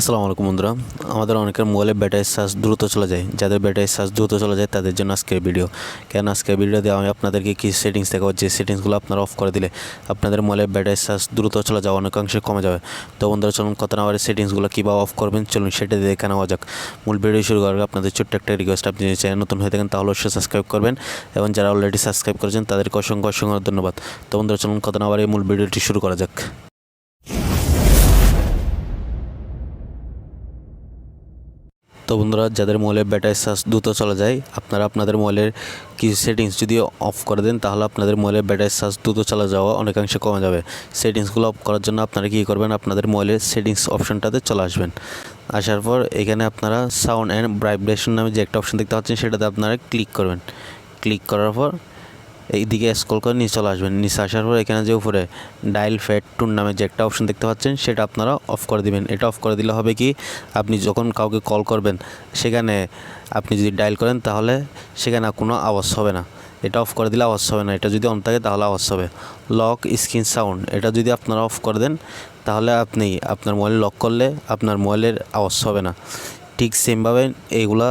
আসসালামু আলাইকুম বন্ধুরা। আমাদের অনেকের মোবাইলে ব্যাটারি চার্জ দ্রুত চলে যায়। যাদের ব্যাটারি চার্জ দ্রুত চলে যায়, তাদের জন্য আজকের ভিডিও। কেন আজকের ভিডিওতে আমি আপনাদেরকে কী সেটিংস দেখাবো? যে সেটিংসগুলো আপনারা অফ করে দিলে আপনাদের মোবাইলের ব্যাটারি চার্জ দ্রুত চলে যাওয়া অনেকাংশে কমে যাবে। তো বন্ধুরা, চলুন কত না সেটিংসগুলো কীভাবে অফ করবেন, চলুন সেটা দেখে নেওয়া যাক। মূল ভিডিও শুরু করার আপনাদের ছোট্ট একটা রিকোয়েস্ট আপনি যদি চ্যানেল নতুন হয়ে থাকেন, তাহলে অবশ্যই সাবস্ক্রাইব করবেন এবং যারা অলরেডি সাবস্ক্রাইব করেছেন, তাদেরকে অসংখ্য অসংখ্য ধন্যবাদ। তো বন্ধুরা, চলুন কত না মূল ভিডিওটি শুরু করা যাক। তো বন্ধুরা, যাদের মোবাইলের ব্যাটারি চার্জ দ্রুত চলে যায়, আপনারা আপনাদের মোবাইলের কিছু সেটিংস যদি অফ করে দেন, তাহলে আপনাদের মোবাইলের ব্যাটারি চার্জ দ্রুত চলে যাওয়া অনেকাংশে কমে যাবে। সেটিংসগুলো অফ করার জন্য আপনারা কী করবেন, আপনাদের মোবাইলের সেটিংস অপশনটাতে চলে আসবেন। আসার পর এখানে আপনারা সাউন্ড অ্যান্ড ভাইব্রেশন নামে যে একটা অপশান দেখতে পাচ্ছেন, সেটাতে আপনারা ক্লিক করবেন। ক্লিক করার পর এইদিকে স্ক্রল করে নিচে চলে আসবেন। নিচে আসার পর এখানে যে উপরে ডায়াল ফ্যাট টুন নামে যে একটা অপশন দেখতে পাচ্ছেন, সেটা আপনারা অফ করে দিবেন। এটা অফ করে দিলে হবে কি, আপনি যখন কাউকে কল করবেন, সেখানে আপনি যদি ডায়াল করেন, তাহলে সেখানে কোনো আওয়াজ হবে না। এটা অফ করে দিলে আওয়াজ হবে না। এটা যদি অন থাকে, তাহলে আওয়াজ হবে। লক স্ক্রিন সাউন্ড এটা যদি আপনারা অফ করে দেন, তাহলে আপনি আপনার মোবাইল লক করলে আপনার মোবাইলের আওয়াজ হবে না। ঠিক সেমভাবে এইগুলা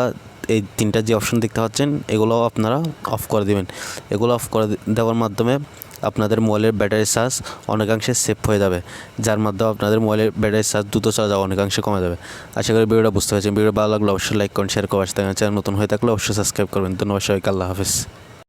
এই তিনটা যে অপশন দেখতে পাচ্ছেন এগুলো আপনারা অফ করে দেবেন। এগুলো অফ করে দেওয়ার মাধ্যমে আপনাদের মোবাইলের ব্যাটারি চার্জ অনেকাংশে সেভ হয়ে যাবে। যার মাধ্যমে আপনাদের মোবাইলের ব্যাটারি চার্জ দ্রুত চার্জ অনেকাংশে কমে যাবে। আশা করি ভিডিওটা বুঝতে পারছেন। ভিডিও ভালো লাগলে অবশ্যই লাইক করুন শেয়ার করবেন চ্যানেল নতুন হয়ে থাকলে অবশ্যই সাবস্ক্রাইব করবেন। ধন্যবাদ সবাইকে। আল্লাহ হাফিজ।